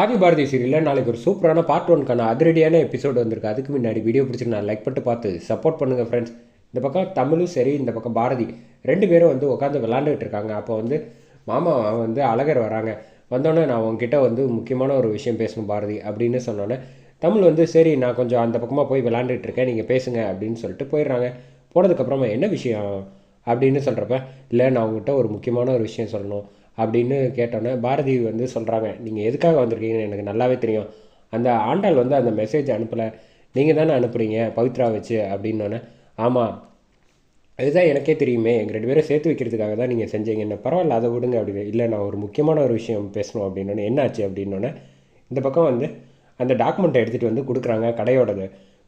ஆதி பாரதி சீரியலில் நாளைக்கு ஒரு சூப்பரான பார்ட் ஒன்க்கான அதிரடியான எபிசோடு வந்திருக்கு. அதுக்கு முன்னாடி வீடியோ பிடிச்சிருக்கு நான் லைக் பண்ணிட்டு பார்த்து சப்போர்ட் பண்ணுங்கள் ஃப்ரெண்ட்ஸ் இந்த பக்கம் தமிழும் சரி இந்த பக்கம் பாரதி. ரெண்டு பேரும் வந்து உட்காந்து விளாண்டுக்கிட்டு இருக்காங்க. அப்போ வந்து மாமா வந்து அழகர் வராங்க. வந்தோடனே நான் உங்ககிட்ட வந்து முக்கியமான ஒரு விஷயம் பேசணும் பாரதி அப்படின்னு சொன்னோன்னே தமிழ் வந்து சரி நான் கொஞ்சம் அந்த பக்கமாக போய் விளாண்டுட்டு இருக்கேன். நீங்கள் பேசுங்க அப்படின்னு சொல்லிட்டு போயிடுறாங்க. போனதுக்கப்புறமா என்ன விஷயம் அப்படின்னு சொல்கிறப்ப இல்லை நான் உங்ககிட்ட ஒரு முக்கியமான ஒரு விஷயம் சொல்லணும். அப்படின்னு கேட்டோன்னே பாரதி வந்து சொல்கிறாங்க நீங்கள் எதுக்காக வந்திருக்கீங்கன்னு எனக்கு நல்லாவே தெரியும். அந்த ஆண்டாள் வந்து அந்த மெசேஜ் அனுப்பலை. நீங்கள் தானே அனுப்புகிறீங்க பவித்ரா வச்சு அப்படின்னோடனே ஆமாம் அதுதான் எனக்கே தெரியுமே. எங்கள் ரெண்டு பேரும் சேர்த்து வைக்கிறதுக்காக தான் நீங்கள் செஞ்சீங்க என்ன பரவாயில்ல அதை விடுங்க அப்படின்னு. இல்லை நான் ஒரு முக்கியமான ஒரு விஷயம் பேசணும் அப்படின்னோடனே என்னாச்சு? அப்படின்னோடனே இந்த பக்கம் வந்து அந்த டாக்குமெண்ட்டை எடுத்துகிட்டு வந்து கொடுக்குறாங்க கடையோடது.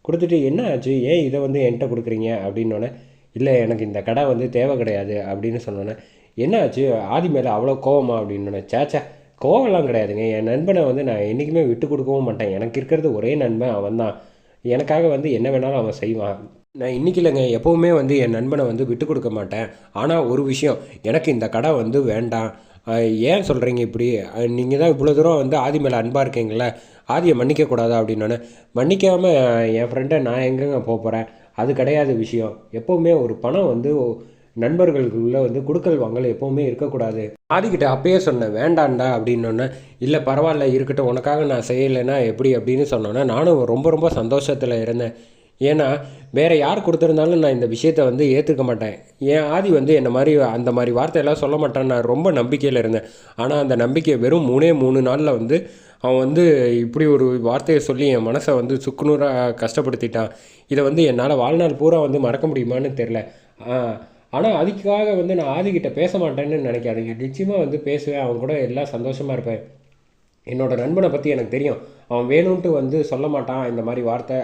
கொடுத்துட்டு என்ன ஆச்சு? ஏன் இதை வந்து என்கிட்ட கொடுக்குறீங்க? அப்படின்னோடனே இல்லை எனக்கு இந்த கடை வந்து தேவை கிடையாது அப்படின்னு சொன்னோன்னே என்ன ஆச்சு ஆதி மேலே அவ்வளோ கோவமா? அப்படின்னு சேச்சா கோவம்லாம் கிடையாதுங்க. என் நண்பனை வந்து நான் என்றைக்குமே விட்டு கொடுக்கவும் மாட்டேன். எனக்கு இருக்கிறது ஒரே நண்பன் அவன் தான். எனக்காக வந்து என்ன வேணாலும் அவன் செய்வான். நான் இன்றைக்கி இல்லைங்க. எப்போவுமே வந்து என் நண்பனை வந்து விட்டு கொடுக்க மாட்டேன். ஆனால் ஒரு விஷயம். எனக்கு இந்த கடை வந்து வேண்டாம். ஏன் சொல்கிறீங்க இப்படி? நீங்கள் தான் இவ்வளோ தூரம் வந்து ஆதி மேலே அன்பாக இருக்கீங்களே ஆதியை மன்னிக்கக்கூடாதா அப்படின்னோடனே மன்னிக்காமல் என் ஃப்ரெண்டை நான் எங்கெங்க போக போகிறேன் அது கிடையாது விஷயம். எப்போவுமே ஒரு பணம் வந்து நண்பர்களுக்குள்ளே வந்து கொடுக்கல் வாங்கல் எப்போவுமே இருக்கக்கூடாது. ஆதிக்கிட்ட அப்பயே சொன்னேன் வேண்டாண்டா அப்படின்னோடனே இல்லை பரவாயில்ல இருக்கட்டும் உனக்காக நான் செய்யலைன்னா எப்படி? அப்படின்னு சொன்னோன்னே நானும் ரொம்ப ரொம்ப சந்தோஷத்தில் இருந்தேன். ஏன்னா வேறு யார் கொடுத்துருந்தாலும் நான் இந்த விஷயத்த வந்து ஏற்றுக்க மாட்டேன். என் ஆதி வந்து என்ன மாதிரி அந்த மாதிரி வார்த்தையெல்லாம் சொல்ல மாட்டேன் நான் ரொம்ப நம்பிக்கையில் இருந்தேன். ஆனால் அந்த நம்பிக்கை வெறும் மூணே மூணு நாளில் வந்து அவன் வந்து இப்படி ஒரு வார்த்தையை சொல்லி என் மனசை வந்து சுக்குநூறாக கஷ்டப்படுத்திட்டான். இதை வந்து என்னால் வாழ்நாள் பூரா வந்து மறக்க முடியுமான்னு தெரில ஆனால் அதுக்காக வந்து நான் ஆதிக்கிட்ட பேச மாட்டேன்னு நினைக்காதீங்க. நிச்சயமாக வந்து பேசுவேன். அவன் கூட எல்லாம் சந்தோஷமாக இருப்பேன். என்னோடய நண்பனை பற்றி எனக்கு தெரியும். அவன் வேணும்ன்ட்டு வந்து சொல்ல மாட்டான். இந்த மாதிரி வார்த்தை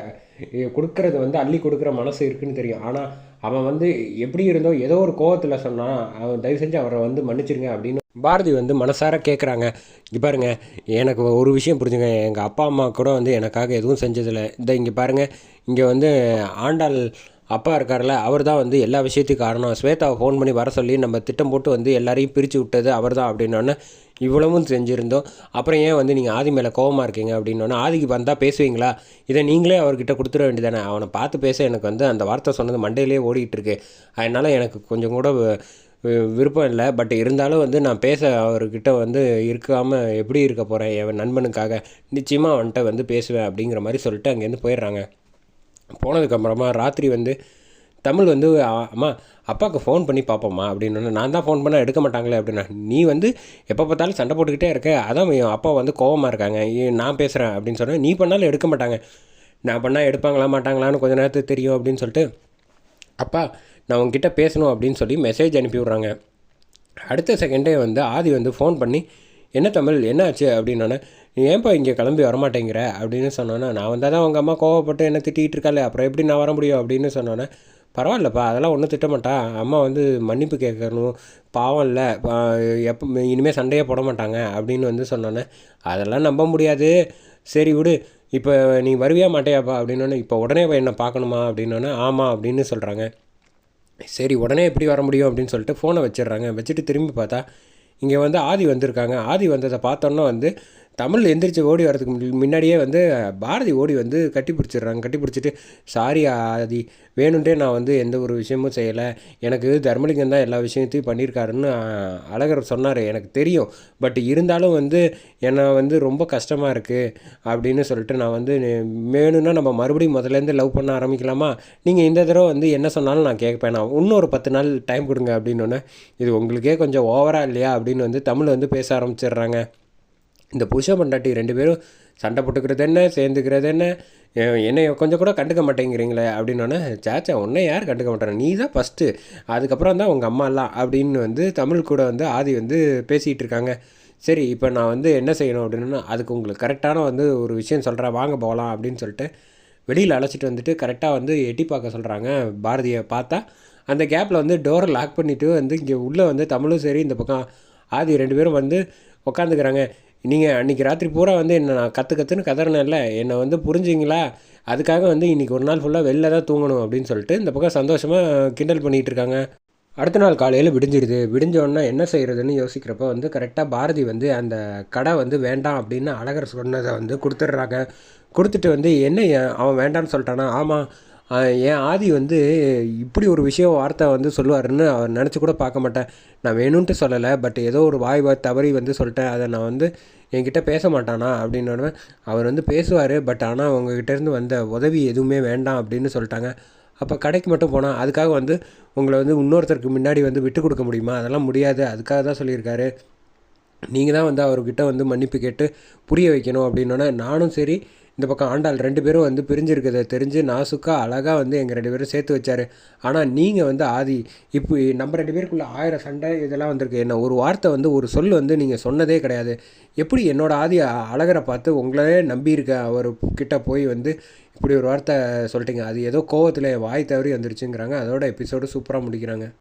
கொடுக்கறது வந்து அள்ளி கொடுக்குற மனசு இருக்குன்னு தெரியும். ஆனால் அவன் வந்து எப்படி இருந்தோ ஏதோ ஒரு கோவத்தில் சொன்னான். அவன் தயவு செஞ்சு அவரை வந்து மன்னிச்சிருங்க அப்படின்னு பாரதி வந்து மனசார கேட்குறாங்க இங்கே பாருங்க எனக்கு ஒரு விஷயம் புரிஞ்சுங்க. எங்கள் அப்பா அம்மா கூட வந்து எனக்காக எதுவும் செஞ்சதில்லை. இந்த இங்கே பாருங்கள் இங்கே வந்து ஆண்டாள் அப்பா இருக்கார்ல அவர் தான் வந்து எல்லா விஷயத்துக்கும் காரணம். ஸ்வேதாவை ஃபோன் பண்ணி வர சொல்லி நம்ம திட்டம் போட்டு வந்து எல்லாரையும் பிரித்து விட்டது அவர் தான் அப்படின்னோடனே இவ்வளவும் செஞ்சுருந்தோம். அப்புறம் ஏன் வந்து நீங்கள் ஆதி மேலே கோவமாக இருக்கீங்க அப்படின்னோடனே ஆதிக்கு வந்தால் பேசுவீங்களா? இதை நீங்களே அவர்கிட்ட கொடுத்துட வேண்டியதானே? அவனை பார்த்து பேச எனக்கு வந்து அந்த வார்த்தை சொன்னது மண்டையிலே ஓடிக்கிட்டு இருக்கு அதனால் எனக்கு கொஞ்சம் கூட வி- விருப்பம் இல்லை. பட் இருந்தாலும் வந்து நான் பேச அவர்கிட்ட வந்து இருக்காமல் எப்படி இருக்க போகிறேன் என் நண்பனுக்காக நிச்சயமாக அவன்கிட்ட வந்து பேசுவேன் அப்படிங்கிற மாதிரி சொல்லிட்டு அங்கேருந்து போயிடுறாங்க. போனதுக்கப்புறமா ராத்திரி வந்து தமிழ் வந்து அம்மா அப்பாவுக்கு ஃபோன் பண்ணி பார்ப்போம்மா அப்படின்னு நான் தான் ஃபோன் பண்ணால் எடுக்க மாட்டாங்களே அப்படின்னா நீ வந்து எப்போ பார்த்தாலும் சண்டை போட்டுக்கிட்டே இருக்க அதான் என் அப்பா வந்து கோவமாக இருக்காங்க ஏ- நான் பேசுகிறேன் அப்படின்னு சொன்னேன் நீ பண்ணாலும் எடுக்க மாட்டாங்க. நான் பண்ணால் எடுப்பாங்களா மாட்டாங்களான்னு கொஞ்ச நேரத்துக்கு தெரியும் அப்படின்னு சொல்லிட்டு அப்பா நான் உங்ககிட்ட பேசணும் அப்படின்னு சொல்லி மெசேஜ் அனுப்பி விட்றாங்க. அடுத்த செகண்டே வந்து ஆதி வந்து ஃபோன் பண்ணி என்ன தமிழ் என்னாச்சு? அப்படின்னோடனே நீ ஏன்ப்பா இங்கே கிளம்பி வரமாட்டேங்கிற? அப்படின்னு சொன்னோன்னே நான் வந்தால் தான் உங்கள் அம்மா கோவப்பட்டு என்ன திட்டிகிட்டு இருக்காளே அப்புறம் எப்படி நான் வர முடியும்? அப்படின்னு சொன்னோன்னே பரவாயில்லப்பா அதெல்லாம் ஒன்றும் திட்டமாட்டா. அம்மா வந்து மன்னிப்பு கேட்கணும். பாவம் இல்லை. எப்போ இனிமேல் சண்டையே போட மாட்டாங்க அப்படின்னு வந்து சொன்னோன்னே அதெல்லாம் நம்ப முடியாது. சரி விடு. இப்போ நீ வருவியா மாட்டேயாப்பா? அப்படின்னோடனே இப்போ உடனே என்னை பார்க்கணுமா? அப்படின்னோடனே ஆமாம் அப்படின்னு சொல்கிறாங்க சரி உடனே எப்படி வர முடியும்? அப்படின்னு சொல்லிட்டு ஃபோனை வச்சிடுறாங்க. வச்சுட்டு திரும்பி பார்த்தா இங்கே வந்து ஆதி வந்திருக்காங்க. ஆதி வந்ததை பார்த்தோன்னா வந்து தமிழ் எந்திரிச்சு ஓடி வரதுக்கு முன்னாடியே வந்து பாரதி ஓடி வந்து கட்டி பிடிச்சிடுறாங்க. கட்டி பிடிச்சிட்டு சாரி ஆதி வேணுன்ட்டே நான் வந்து எந்த ஒரு விஷயமும் செய்யலை. எனக்கு தர்மலிங்கம் தான் எல்லா விஷயத்தையும் பண்ணியிருக்காருன்னு அழகர் சொன்னார். எனக்கு தெரியும். பட் இருந்தாலும் வந்து என்னை வந்து ரொம்ப கஷ்டமாக இருக்குது அப்படின்னு சொல்லிட்டு நான் வந்து வேணும்னா நம்ம மறுபடியும் முதலேருந்து லவ் பண்ண ஆரம்பிக்கலாமா? நீங்கள் இந்த தடவை வந்து என்ன சொன்னாலும் நான் கேட்பேன். நான் இன்னொரு பத்து நாள் டைம் கொடுங்க அப்படின்னு இது உங்களுக்கே கொஞ்சம் ஓவரா இல்லையா? அப்படின்னு வந்து தமிழ் வந்து பேச ஆரம்பிச்சிடுறாங்க. இந்த புருஷன் பொண்டாட்டி ரெண்டு பேரும் சண்டை போட்டுக்கிறது என்ன சேர்ந்துக்கிறது என்ன? என்னை கொஞ்சம் கூட கண்டுக்க மாட்டேங்கிறீங்களே அப்படின்னோடனே சாச்சா உன்னை யார் கண்டுக்க மாட்டேன்? நீ தான் ஃபஸ்ட்டு அதுக்கப்புறம் தான் உங்கள் அம்மாலாம் அப்படின்னு வந்து தமிழ் கூட வந்து ஆதி வந்து பேசிகிட்டு இருக்காங்க. சரி இப்போ நான் வந்து என்ன செய்யணும் அப்படின்னா அதுக்கு உங்களுக்கு கரெக்டான வந்து ஒரு விஷயம் சொல்கிறேன் வாங்க போகலாம் அப்படின்னு சொல்லிட்டு வெளியில் அழைச்சிட்டு வந்துட்டு கரெக்டாக வந்து எட்டி பார்க்க சொல்கிறாங்க பாரதியை பார்த்தா. அந்த கேப்பில் வந்து டோரை லாக் பண்ணிவிட்டு வந்து இங்கே உள்ளே வந்து தமிழும் சரி இந்த பக்கம் ஆதி ரெண்டு பேரும் வந்து உட்காந்துக்கிறாங்க நீங்கள் அன்றைக்கி ராத்திரி பூரா வந்து என்ன நான் கற்று கற்றுன்னு கதறினேன்ல. என்னை வந்து புரிஞ்சிங்களா? அதுக்காக வந்து இன்றைக்கி ஒரு நாள் ஃபுல்லாக வெளில தான் தூங்கணும் அப்படின்னு சொல்லிட்டு இந்த பக்கம் சந்தோஷமாக கிண்டல் பண்ணிகிட்டு இருக்காங்க. அடுத்த நாள் காலையில் விடிஞ்சிருது. விடிஞ்சோடனே என்ன செய்கிறதுன்னு யோசிக்கிறப்ப வந்து கரெக்டாக பாரதி வந்து அந்த கடை வந்து வேண்டாம் அப்படின்னு அழகர் சொன்னதை வந்து கொடுத்துட்றாங்க. கொடுத்துட்டு வந்து என்ன அவன் வேண்டான்னு சொல்லிட்டானா? ஆமாம் என் ஆதி வந்து இப்படி ஒரு விஷயம் வார்த்தை வந்து சொல்லுவாருன்னு அவர் நினச்சி கூட பார்க்க மாட்டேன். நான் வேணும்ன்ட்டு சொல்லலை பட் ஏதோ ஒரு வாய் தவறி வந்து சொல்லிட்டேன். அதை நான் வந்து என்கிட்ட பேச மாட்டானா அப்படின்னு அவர் வந்து பேசுவார் பட் ஆனால் உங்ககிட்டேருந்து வந்த உதவி எதுவுமே வேண்டாம் அப்படின்னு சொல்லிட்டாங்க. அப்போ கடைக்கு மட்டும் போனால் அதுக்காக வந்து உங்களை வந்து இன்னொருத்தருக்கு முன்னாடி வந்து விட்டு கொடுக்க முடியுமா? அதெல்லாம் முடியாது. அதுக்காக தான் சொல்லியிருக்காரு. நீங்கள் தான் வந்து அவர்கிட்ட வந்து மன்னிப்பு கேட்டு புரிய வைக்கணும் அப்படின்னோடனே நானும் சரி இந்த பக்கம் ஆண்டாள் ரெண்டு பேரும் வந்து பிரிஞ்சிருக்கிறத தெரிஞ்சு நாசுக்கா அழகாக வந்து எங்கள் ரெண்டு பேரும் சேர்த்து வச்சார். ஆனால் நீங்கள் வந்து ஆதி இப்போ நம்ம ரெண்டு பேருக்குள்ளே ஆயிரம் சண்டை இதெல்லாம் வந்திருக்கு. என்ன ஒரு வார்த்தை வந்து ஒரு சொல் வந்து நீங்கள் சொன்னதே கிடையாது. எப்படி என்னோடய ஆதி அழகரை பார்த்து உங்களே நம்பியிருக்க அவர் கிட்ட போய் வந்து இப்படி ஒரு வார்த்தை சொல்லிட்டீங்க? அது ஏதோ கோவத்தில் வாய் தவறி வந்துருச்சுங்கிறாங்க. அதோட எபிசோடு சூப்பராக முடிக்கிறாங்க.